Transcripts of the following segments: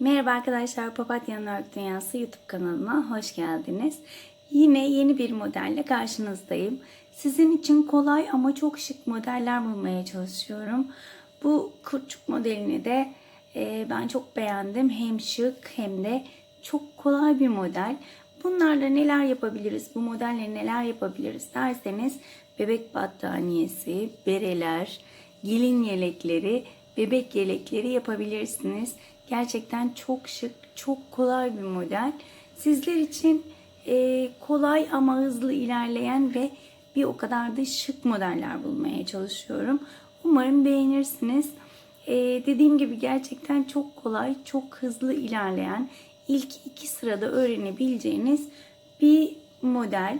Merhaba arkadaşlar, Papatya'nın Örgü Dünyası YouTube kanalıma hoş geldiniz. Yine yeni bir modelle karşınızdayım. Sizin için kolay ama çok şık modeller bulmaya çalışıyorum. Bu kurçuk modelini de e, ben çok beğendim. Hem şık hem de çok kolay bir model. Bunlarla neler yapabiliriz, bu modelle neler yapabiliriz derseniz bebek battaniyesi, bereler, gelin yelekleri, bebek yelekleri yapabilirsiniz. Gerçekten çok şık, çok kolay bir model. Sizler için e, kolay ama hızlı ilerleyen ve bir o kadar da şık modeller bulmaya çalışıyorum. Umarım beğenirsiniz. E, dediğim gibi gerçekten çok kolay, çok hızlı ilerleyen, ilk iki sırada öğrenebileceğiniz bir model.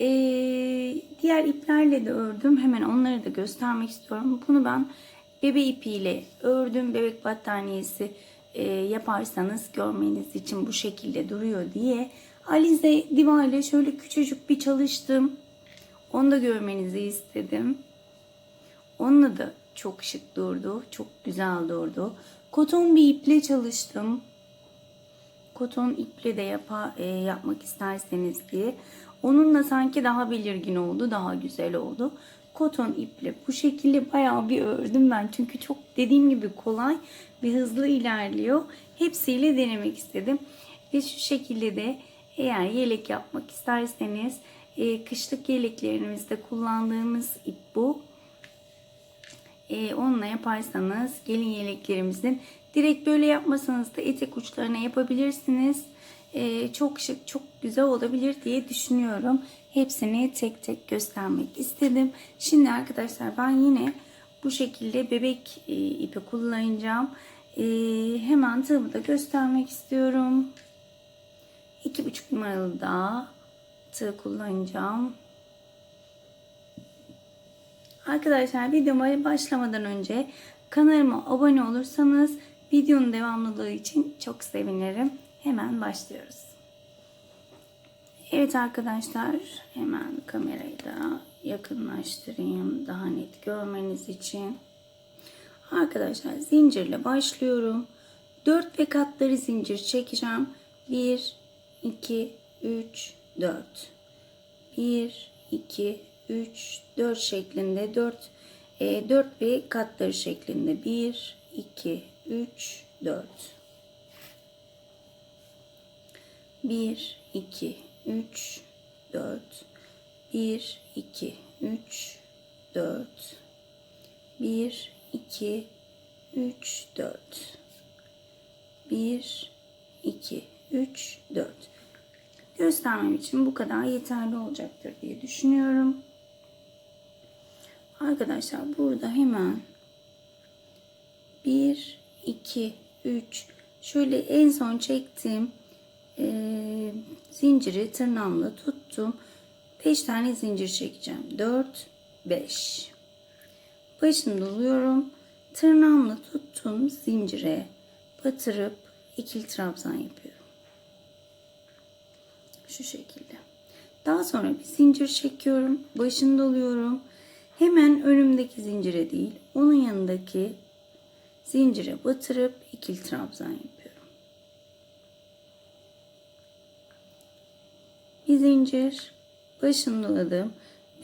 Ee, diğer iplerle de ördüm. Hemen onları da göstermek istiyorum. Bunu ben bebe ipiyle ördüm. Bebek battaniyesi e, yaparsanız görmeniz için bu şekilde duruyor diye. Alize Diva ile şöyle küçücük bir çalıştım. Onu da görmenizi istedim. Onunla da çok şık durdu. Çok güzel durdu. Koton bir iple çalıştım. Koton iple de yapa, e, yapmak isterseniz diye. Onunla sanki daha belirgin oldu, daha güzel oldu. Koton iple bu şekilde bayağı bir ördüm ben. Çünkü çok dediğim gibi kolay ve hızlı ilerliyor. Hepsiyle denemek istedim. Ve şu şekilde de eğer yelek yapmak isterseniz e, kışlık yeleklerimizde kullandığımız ip bu. E, onunla yaparsanız gelin yeleklerimizin direkt böyle yapmasanız da etek uçlarına yapabilirsiniz. E, çok şık, çok güzel olabilir diye düşünüyorum. Hepsini tek tek göstermek istedim. Şimdi arkadaşlar ben yine bu şekilde bebek e, ipi kullanacağım. E, hemen tığımı da göstermek istiyorum. 2,5 numaralı da tığ kullanacağım. Arkadaşlar videoma başlamadan önce kanalıma abone olursanız videonun devamlılığı için çok sevinirim. Hemen başlıyoruz. Evet arkadaşlar hemen kamerayı da yakınlaştırayım daha net görmeniz için. Arkadaşlar zincirle başlıyorum. 4 ve katları zincir çekeceğim. 1 2 3 4 1 2 3 4 şeklinde 4 e, 4 ve katları şeklinde 1 2 3 4 1 2 3 4 1 2 3 4 1 2 3 4 1 2 3 4 göstermem için bu kadar yeterli olacaktır diye düşünüyorum. Arkadaşlar burada hemen 1 2 3 şöyle en son çektiğim e, zinciri tırnağımla tuttum. 5 tane zincir çekeceğim. 4 5 başını doluyorum. Tırnağımla tuttum zincire batırıp ikili trabzan yapıyorum. Şu şekilde. Daha sonra bir zincir çekiyorum. Başını doluyorum. Hemen önümdeki zincire değil, onun yanındaki zincire batırıp ikili trabzan yapıyorum. Bir zincir, başını doladım.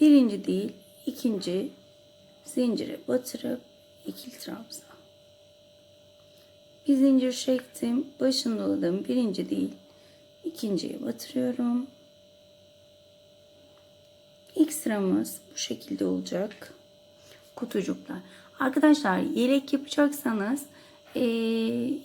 Birinci değil, ikinci zincire batırıp ikili trabzan. Bir zincir çektim, başını doladım. Birinci değil, ikinciye batırıyorum. İlk sıramız bu şekilde olacak. Kutucuklar. Arkadaşlar yelek yapacaksanız e,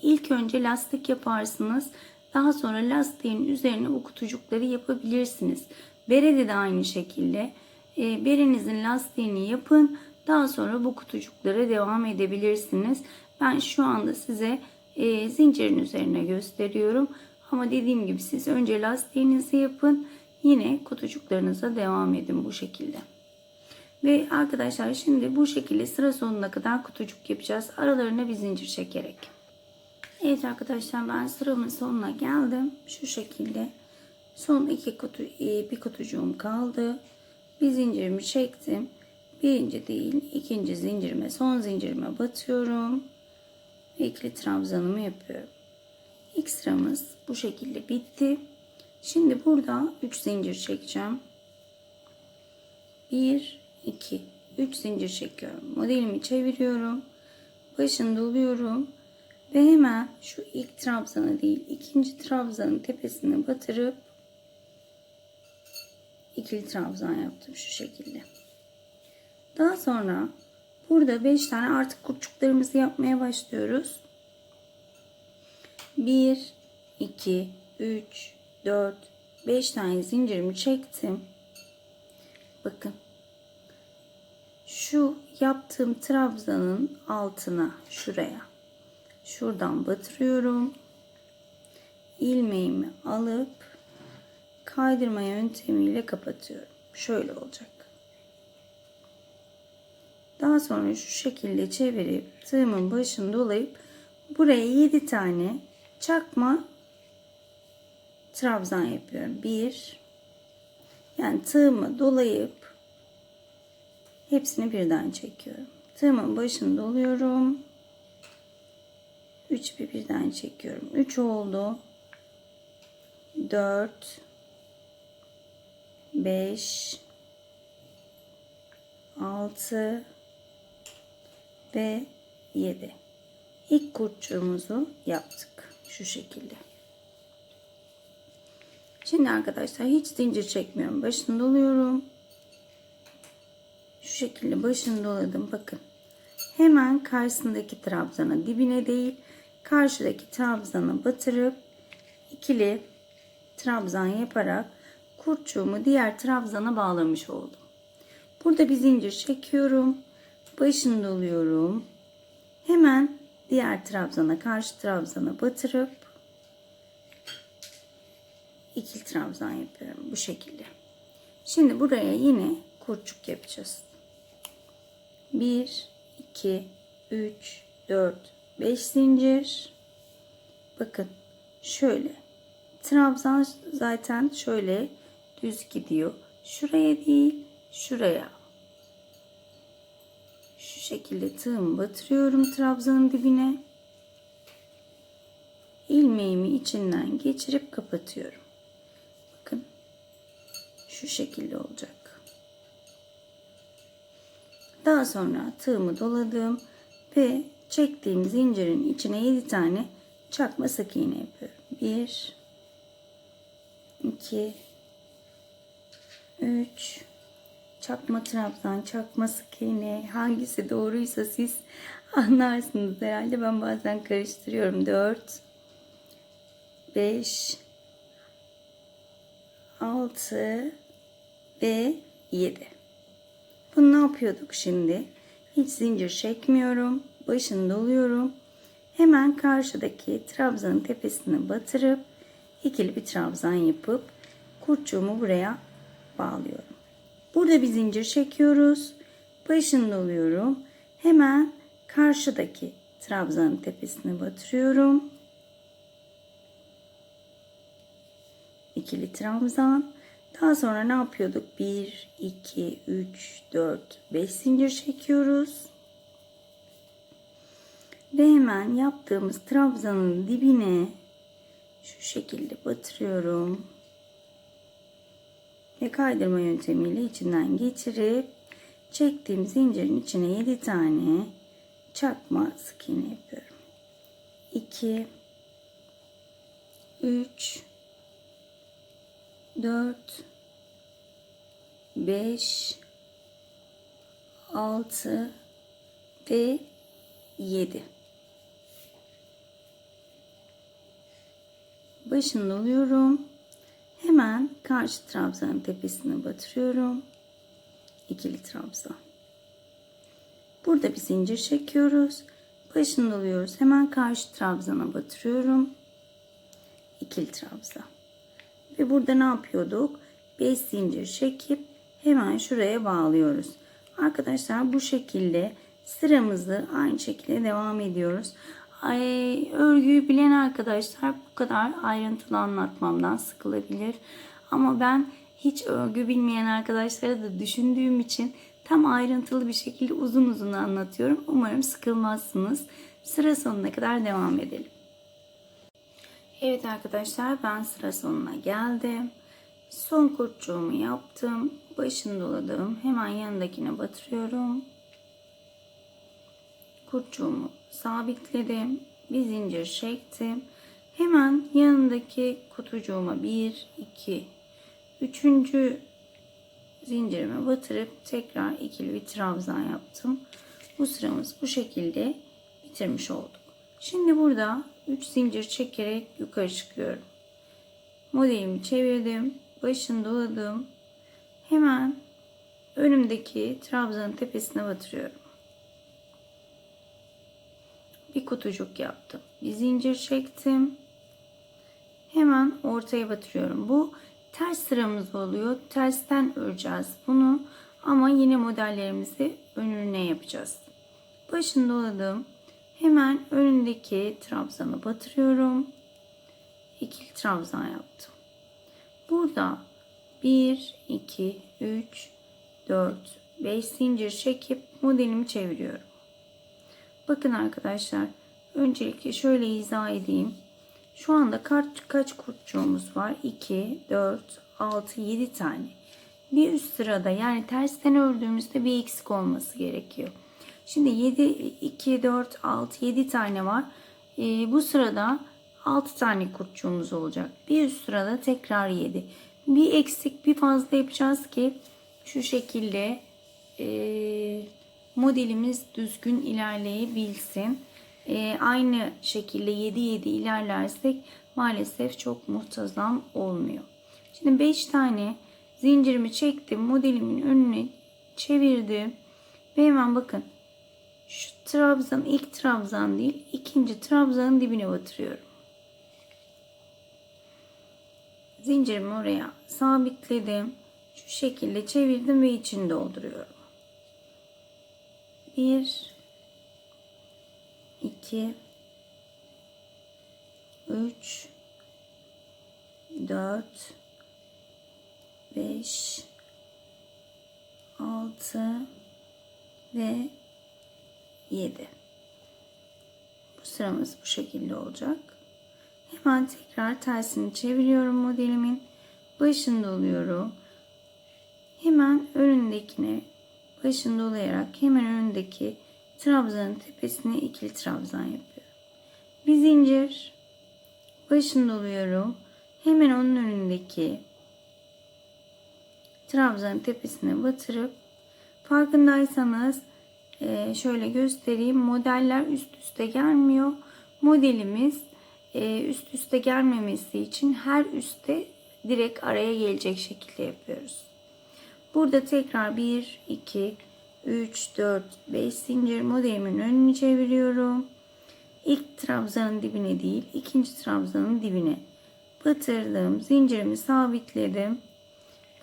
ilk önce lastik yaparsınız. Daha sonra lastiğin üzerine bu kutucukları yapabilirsiniz. Berede de aynı şekilde. E, berenizin lastiğini yapın. Daha sonra bu kutucuklara devam edebilirsiniz. Ben şu anda size e, zincirin üzerine gösteriyorum. Ama dediğim gibi siz önce lastiğinizi yapın. Yine kutucuklarınıza devam edin bu şekilde. Ve arkadaşlar şimdi bu şekilde sıra sonuna kadar kutucuk yapacağız. Aralarına bir zincir çekerek. Evet arkadaşlar ben sıramın sonuna geldim. Şu şekilde. Son iki kutu, bir kutucuğum kaldı. Bir zincirimi çektim. Birinci değil ikinci zincirime son zincirime batıyorum. ve trabzanımı yapıyorum. İlk sıramız bu şekilde bitti. Şimdi burada 3 zincir çekeceğim. 1 2 3 zincir çekiyorum. Modelimi çeviriyorum. Başını doluyorum ve hemen şu ilk trabzanı değil, ikinci trabzanın tepesine batırıp ikili trabzan yaptım şu şekilde. Daha sonra burada 5 tane artık kurçuklarımızı yapmaya başlıyoruz. 1 2 3 4 5 tane zincirimi çektim. Bakın. Şu yaptığım trabzanın altına şuraya şuradan batırıyorum. ilmeğimi alıp kaydırma yöntemiyle kapatıyorum. Şöyle olacak. Daha sonra şu şekilde çevirip tığımın başını dolayıp buraya 7 tane çakma trabzan yapıyorum. 1 yani tığımı dolayıp hepsini birden çekiyorum. Tığımın başını doluyorum. 3 bir birden çekiyorum. 3 oldu. 4 5 6 ve 7. İlk kurtçuğumuzu yaptık. Şu şekilde. Şimdi arkadaşlar hiç zincir çekmiyorum. Başını doluyorum. Şu şekilde başını doladım. Bakın. Hemen karşısındaki trabzana dibine değil karşıdaki trabzana batırıp ikili trabzan yaparak kurtçuğumu diğer trabzana bağlamış oldum. Burada bir zincir çekiyorum. Başını doluyorum. Hemen diğer trabzana karşı trabzana batırıp ikili trabzan yapıyorum bu şekilde. Şimdi buraya yine kurçuk yapacağız. 1 2 3 4 5 zincir. Bakın şöyle. Trabzan zaten şöyle düz gidiyor. Şuraya değil, şuraya. Şu şekilde tığımı batırıyorum trabzanın dibine. ilmeğimi içinden geçirip kapatıyorum. Bakın. Şu şekilde olacak. Daha sonra tığımı doladım ve çektiğim zincirin içine 7 tane çakma sık iğne yapıyorum. 1 2 3 çakma trabzan, çakma sık iğne hangisi doğruysa siz anlarsınız herhalde. Ben bazen karıştırıyorum. 4 5 6 ve 7. Bunu ne yapıyorduk şimdi? Hiç zincir çekmiyorum. Başını doluyorum. Hemen karşıdaki trabzanın tepesine batırıp ikili bir trabzan yapıp kurtçuğumu buraya bağlıyorum. Burada bir zincir çekiyoruz. Başını doluyorum. Hemen karşıdaki trabzanın tepesine batırıyorum. İkili trabzan. Daha sonra ne yapıyorduk? 1, 2, 3, 4, 5 zincir çekiyoruz. Ve hemen yaptığımız trabzanın dibine şu şekilde batırıyorum. Ve kaydırma yöntemiyle içinden geçirip çektiğim zincirin içine 7 tane çakma sık iğne yapıyorum. 2 3 4 5 6 ve 7 başını doluyorum. Hemen karşı trabzanın tepesine batırıyorum. İkili trabzan. Burada bir zincir çekiyoruz. Başını doluyoruz. Hemen karşı trabzana batırıyorum. İkili trabzan. Ve burada ne yapıyorduk? 5 zincir çekip hemen şuraya bağlıyoruz. Arkadaşlar bu şekilde sıramızı aynı şekilde devam ediyoruz. Ay, örgüyü bilen arkadaşlar bu kadar ayrıntılı anlatmamdan sıkılabilir. Ama ben hiç örgü bilmeyen arkadaşlara da düşündüğüm için tam ayrıntılı bir şekilde uzun uzun anlatıyorum. Umarım sıkılmazsınız. Sıra sonuna kadar devam edelim. Evet arkadaşlar ben sıra sonuna geldim. Son kurtçuğumu yaptım. Başını doladım. Hemen yanındakine batırıyorum. Kurtçuğumu sabitledim. Bir zincir çektim. Hemen yanındaki kutucuğuma bir, iki, üçüncü zincirime batırıp tekrar ikili bir trabzan yaptım. Bu sıramız bu şekilde bitirmiş olduk. Şimdi burada 3 zincir çekerek yukarı çıkıyorum. Modelimi çevirdim. Başını doladım. Hemen önümdeki trabzanın tepesine batırıyorum. Bir kutucuk yaptım. Bir zincir çektim. Hemen ortaya batırıyorum. Bu ters sıramız oluyor. Tersten öreceğiz bunu. Ama yine modellerimizi önüne yapacağız. Başını doladım. Hemen önündeki trabzanı batırıyorum. İkili trabzan yaptım. Burada 1, 2, 3, 4, 5 zincir çekip modelimi çeviriyorum. Bakın arkadaşlar. Öncelikle şöyle izah edeyim. Şu anda kaç, kaç kurtçuğumuz var? 2, 4, 6, 7 tane. Bir üst sırada yani tersten ördüğümüzde bir eksik olması gerekiyor. Şimdi 7, 2, 4, 6, 7 tane var. Ee, bu sırada 6 tane kurtçuğumuz olacak. Bir üst sırada tekrar 7. Bir eksik bir fazla yapacağız ki şu şekilde e, modelimiz düzgün ilerleyebilsin. E, aynı şekilde 7 7 ilerlersek maalesef çok muntazam olmuyor. Şimdi 5 tane zincirimi çektim. Modelimin önüne çevirdim. Ve hemen bakın şu trabzan ilk trabzan değil ikinci trabzanın dibine batırıyorum. Zincirimi oraya sabitledim. Şu şekilde çevirdim ve içini dolduruyorum. 1 2 3 4 5 6 ve 7 bu sıramız bu şekilde olacak. Hemen tekrar tersini çeviriyorum modelimin. Başını doluyorum hemen önündekine başını dolayarak hemen önündeki trabzanın tepesine ikili trabzan yapıyorum. Bir zincir başını doluyorum. Hemen onun önündeki trabzanın tepesine batırıp farkındaysanız e, şöyle göstereyim. Modeller üst üste gelmiyor. Modelimiz e, üst üste gelmemesi için her üste direkt araya gelecek şekilde yapıyoruz. Burada tekrar 1, 2, 3, 4, 5 zincir modelimin önünü çeviriyorum. İlk trabzanın dibine değil, ikinci trabzanın dibine batırdım. Zincirimi sabitledim.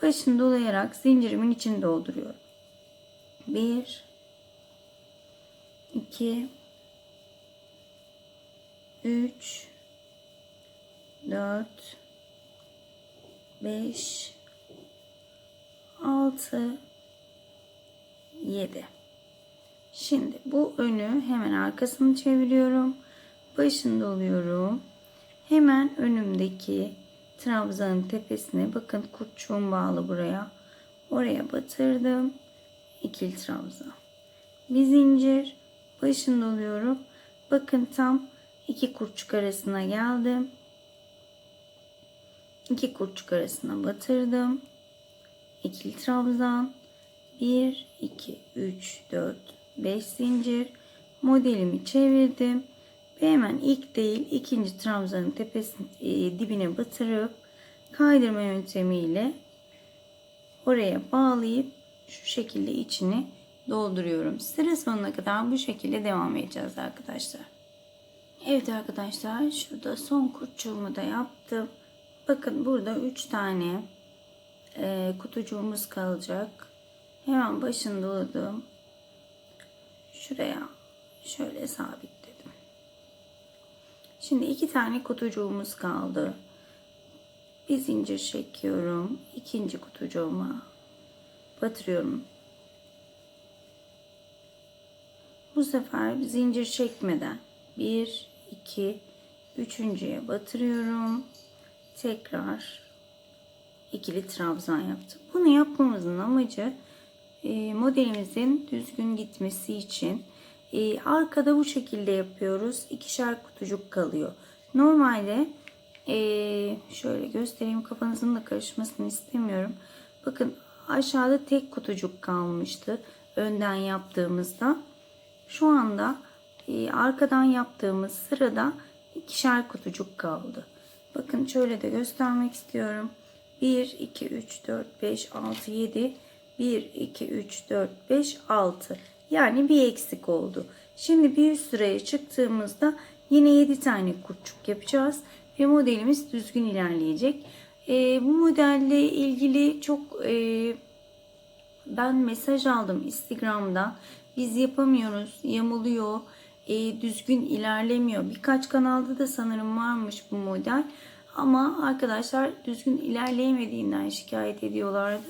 Başını dolayarak zincirimin içini dolduruyorum. 1 2 3 4 5 6 7 şimdi bu önü hemen arkasını çeviriyorum. Başını doluyorum hemen önümdeki trabzanın tepesine bakın kurtçuğum bağlı buraya. Oraya batırdım. İkili trabzan. Bir zincir. Başını doluyorum bakın tam iki kurtçuk arasına geldim. İki kurtçuk arasına batırdım ikili trabzan 1 2 3 4 5 zincir modelimi çevirdim ve hemen ilk değil ikinci trabzanın tepesine e, dibine batırıp kaydırma yöntemiyle oraya bağlayıp şu şekilde içini dolduruyorum. Sıra sonuna kadar bu şekilde devam edeceğiz arkadaşlar. Evet arkadaşlar şurada son kurtçuğumu da yaptım. Bakın burada 3 tane e, kutucuğumuz kalacak. Hemen başını doladım. Şuraya şöyle sabitledim. Şimdi iki tane kutucuğumuz kaldı. Bir zincir çekiyorum. ikinci kutucuğuma batırıyorum. Bu sefer zincir çekmeden 1, 2, üçüncüye batırıyorum. Tekrar ikili trabzan yaptım. Bunu yapmamızın amacı e, modelimizin düzgün gitmesi için e, arkada bu şekilde yapıyoruz. İkişer kutucuk kalıyor. Normalde e, şöyle göstereyim kafanızın da karışmasını istemiyorum. Bakın aşağıda tek kutucuk kalmıştı önden yaptığımızda. Şu anda e, arkadan yaptığımız sırada ikişer kutucuk kaldı. Bakın şöyle de göstermek istiyorum. 1, 2, 3, 4, 5, 6, 7. 1, 2, 3, 4, 5, 6. Yani bir eksik oldu. Şimdi bir üst sıraya çıktığımızda yine 7 tane kurtçuk yapacağız. Ve modelimiz düzgün ilerleyecek. E, bu modelle ilgili çok e, ben mesaj aldım Instagram'da. Biz yapamıyoruz, yamuluyor, e, düzgün ilerlemiyor. Birkaç kanalda da sanırım varmış bu model. Ama arkadaşlar düzgün ilerleyemediğinden şikayet ediyorlardı.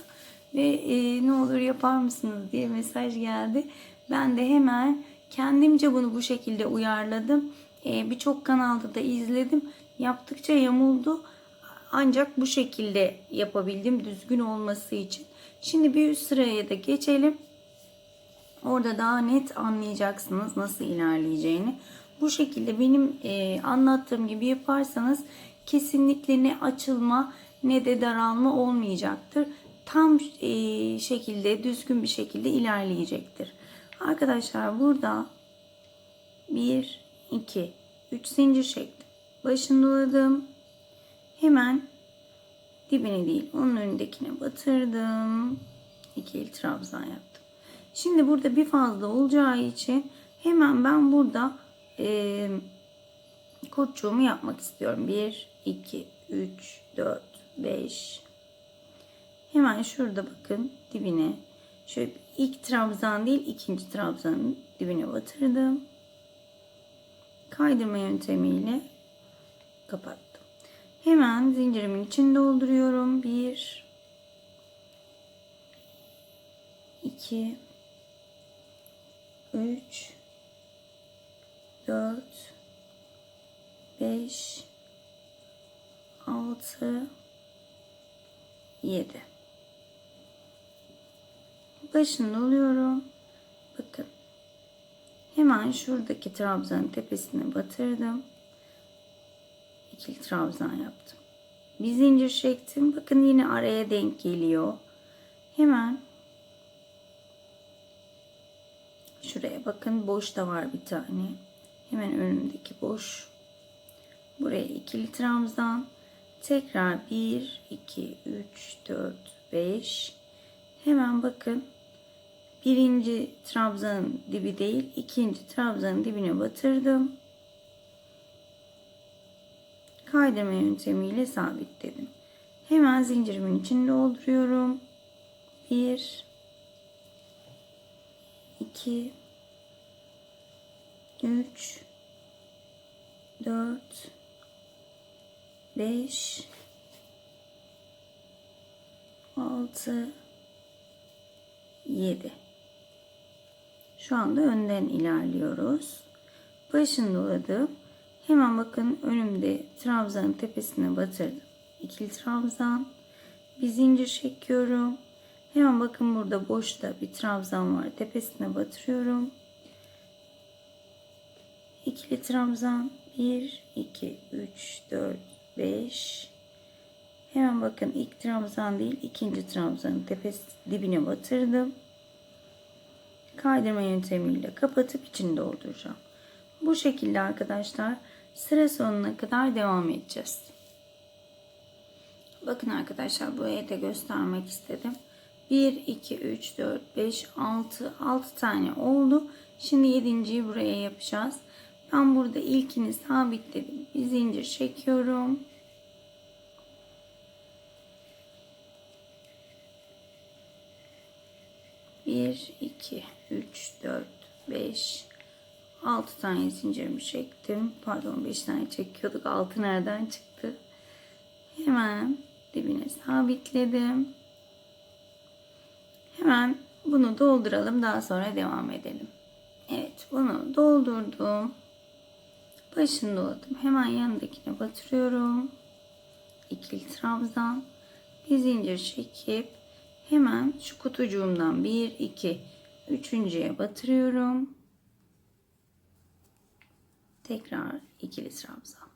Ve e, ne olur yapar mısınız diye mesaj geldi. Ben de hemen kendimce bunu bu şekilde uyarladım. E, Birçok kanalda da izledim. Yaptıkça yamuldu. Ancak bu şekilde yapabildim düzgün olması için. Şimdi bir üst sıraya da geçelim. Orada daha net anlayacaksınız nasıl ilerleyeceğini. Bu şekilde benim e, anlattığım gibi yaparsanız kesinlikle ne açılma ne de daralma olmayacaktır. Tam e, şekilde düzgün bir şekilde ilerleyecektir. Arkadaşlar burada 1, 2, 3 zincir çektim. Başını doladım. Hemen dibine değil onun önündekine batırdım. İkili trabzan yaptım. Şimdi burada bir fazla olacağı için hemen ben burada e, kurtçuğumu yapmak istiyorum. 1, 2, 3, 4, 5. Hemen şurada bakın dibine. Şöyle ilk trabzan değil ikinci trabzanın dibine batırdım. Kaydırma yöntemiyle kapattım. Hemen zincirimin içini dolduruyorum. 1 2 3 4 5 6 7 Başını doluyorum. Bakın. Hemen şuradaki trabzanın tepesine batırdım. İkili trabzan yaptım. Bir zincir çektim. Bakın yine araya denk geliyor. Hemen şuraya bakın boş da var bir tane. Hemen önümdeki boş. Buraya ikili trabzan. Tekrar 1, 2, 3, 4, 5. Hemen bakın. Birinci trabzanın dibi değil, ikinci trabzanın dibine batırdım. Kaydırma yöntemiyle sabitledim. Hemen zincirimin içini dolduruyorum. 1 2 3 4 5 6 7 Şu anda önden ilerliyoruz. Başını doladım. Hemen bakın önümde trabzanın tepesine batırdım. İkili trabzan. Bir zincir çekiyorum. Hemen bakın burada boşta bir trabzan var. Tepesine batırıyorum. İkili trabzan. 1, 2, 3, 4, 5. Hemen bakın ilk trabzan değil ikinci trabzanın tepesi dibine batırdım. Kaydırma yöntemiyle kapatıp içini dolduracağım. Bu şekilde arkadaşlar sıra sonuna kadar devam edeceğiz. Bakın arkadaşlar buraya da göstermek istedim. 1, 2, 3, 4, 5, 6, 6 tane oldu. Şimdi 7.yi buraya yapacağız. Ben burada ilkini sabitledim. Bir zincir çekiyorum. Bir, iki, üç, dört, beş, 6 tane zincirimi çektim. Pardon 5 tane çekiyorduk. 6 nereden çıktı? Hemen dibine sabitledim. Hemen bunu dolduralım. Daha sonra devam edelim. Evet bunu doldurdum. Başını doladım. Hemen yanındakine batırıyorum. İkili trabzan. Bir zincir çekip hemen şu kutucuğumdan 1, 2, üçüncüye batırıyorum. Tekrar ikili trabzan.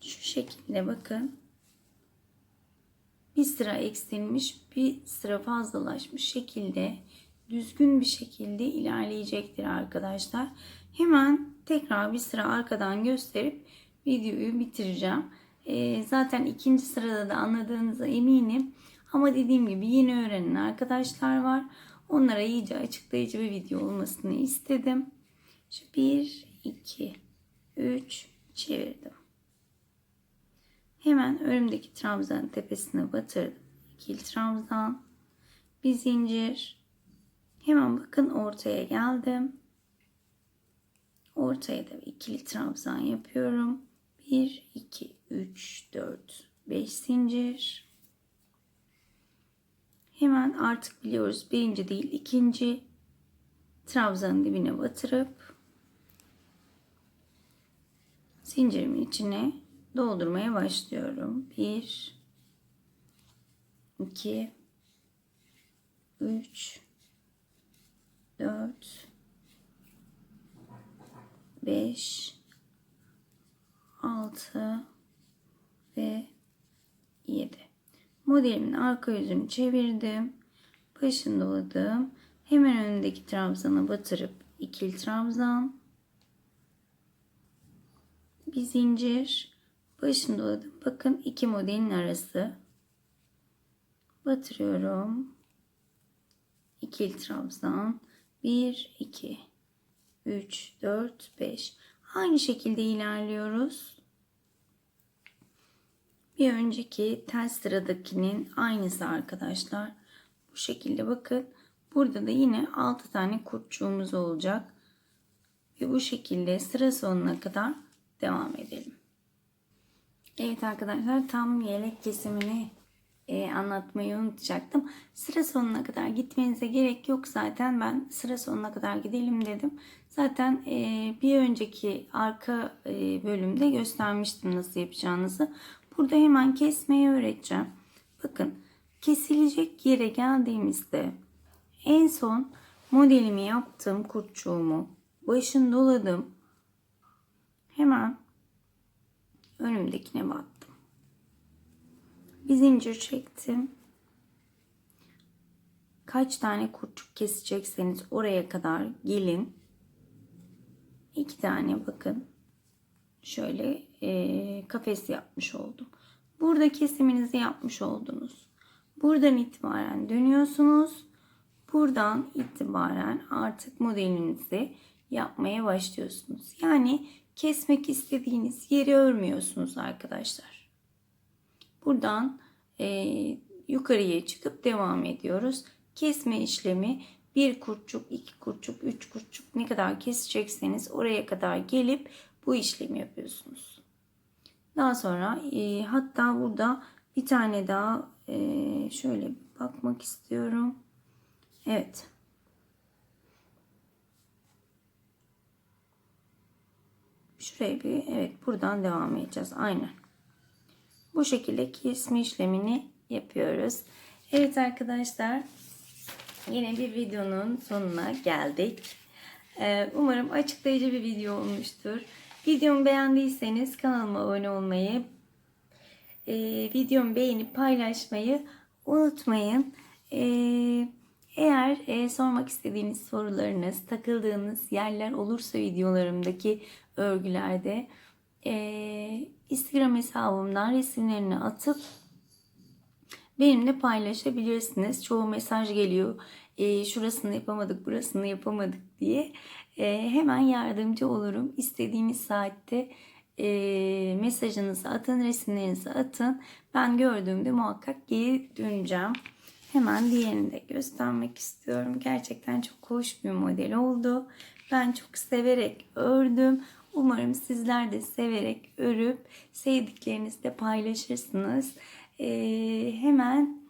Şu şekilde bakın. Bir sıra eksilmiş, bir sıra fazlalaşmış şekilde düzgün bir şekilde ilerleyecektir arkadaşlar. Hemen tekrar bir sıra arkadan gösterip videoyu bitireceğim. Ee, zaten ikinci sırada da anladığınıza eminim. Ama dediğim gibi yeni öğrenen arkadaşlar var. Onlara iyice açıklayıcı bir video olmasını istedim. Şu 1, 2, 3 çevirdim. Hemen önümdeki trabzanın tepesine batırdım. İkili trabzan, bir zincir. Hemen bakın ortaya geldim. Ortaya da ikili trabzan yapıyorum. 1, 2, 3, 4, 5 zincir. Hemen artık biliyoruz birinci değil ikinci trabzanın dibine batırıp zincirimin içine doldurmaya başlıyorum. 1 2 3 4 5 6 ve 7 modelimin arka yüzünü çevirdim. Başını doladım. Hemen önündeki trabzana batırıp ikili trabzan. Bir zincir. Başını doladım. Bakın iki modelin arası. Batırıyorum. İkili trabzan. 1 2 3 4 5 aynı şekilde ilerliyoruz. Bir önceki ters sıradakinin aynısı arkadaşlar. Bu şekilde bakın. Burada da yine 6 tane kurtçuğumuz olacak. Ve bu şekilde sıra sonuna kadar devam edelim. Evet arkadaşlar tam yelek kesimini e, anlatmayı unutacaktım. Sıra sonuna kadar gitmenize gerek yok zaten. Ben sıra sonuna kadar gidelim dedim. Zaten e, bir önceki arka e, bölümde göstermiştim nasıl yapacağınızı. Burada hemen kesmeyi öğreteceğim. Bakın kesilecek yere geldiğimizde en son modelimi yaptım kurtçuğumu. Başını doladım. Hemen önümdekine battım bir zincir çektim. Kaç tane kurtçuk kesecekseniz oraya kadar gelin. İki tane bakın. Şöyle e, kafes yapmış oldum. Burada kesiminizi yapmış oldunuz. Buradan itibaren dönüyorsunuz. Buradan itibaren artık modelinizi yapmaya başlıyorsunuz. Yani kesmek istediğiniz yeri örmüyorsunuz arkadaşlar. Buradan e, yukarıya çıkıp devam ediyoruz. Kesme işlemi bir kurtçuk, iki kurtçuk, üç kurtçuk ne kadar kesecekseniz oraya kadar gelip bu işlemi yapıyorsunuz. Daha sonra e, hatta burada bir tane daha e, şöyle bakmak istiyorum. Evet. Şuraya bir evet buradan devam edeceğiz. Aynen. Bu şekilde kesme işlemini yapıyoruz. Evet arkadaşlar yine bir videonun sonuna geldik. Ee, umarım açıklayıcı bir video olmuştur. Videomu beğendiyseniz kanalıma abone olmayı, e, videomu beğenip paylaşmayı unutmayın. E, eğer e, sormak istediğiniz sorularınız, takıldığınız yerler olursa videolarımdaki örgülerde e, Instagram hesabımdan resimlerini atıp benimle paylaşabilirsiniz. Çoğu mesaj geliyor. E, şurasını yapamadık, burasını yapamadık diye. E, hemen yardımcı olurum. İstediğiniz saatte e, mesajınızı atın, resimlerinizi atın. Ben gördüğümde muhakkak geri döneceğim. Hemen diğerini de göstermek istiyorum. Gerçekten çok hoş bir model oldu. Ben çok severek ördüm. Umarım sizler de severek örüp sevdiklerinizle paylaşırsınız. Ee, hemen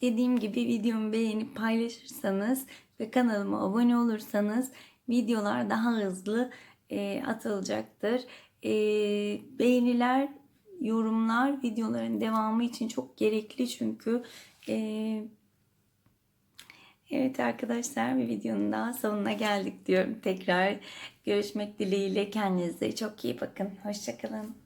dediğim gibi videomu beğenip paylaşırsanız ve kanalıma abone olursanız videolar daha hızlı e, atılacaktır. E, beğeniler, yorumlar videoların devamı için çok gerekli çünkü e, Evet arkadaşlar bir videonun daha sonuna geldik diyorum. Tekrar görüşmek dileğiyle kendinize çok iyi bakın. Hoşçakalın.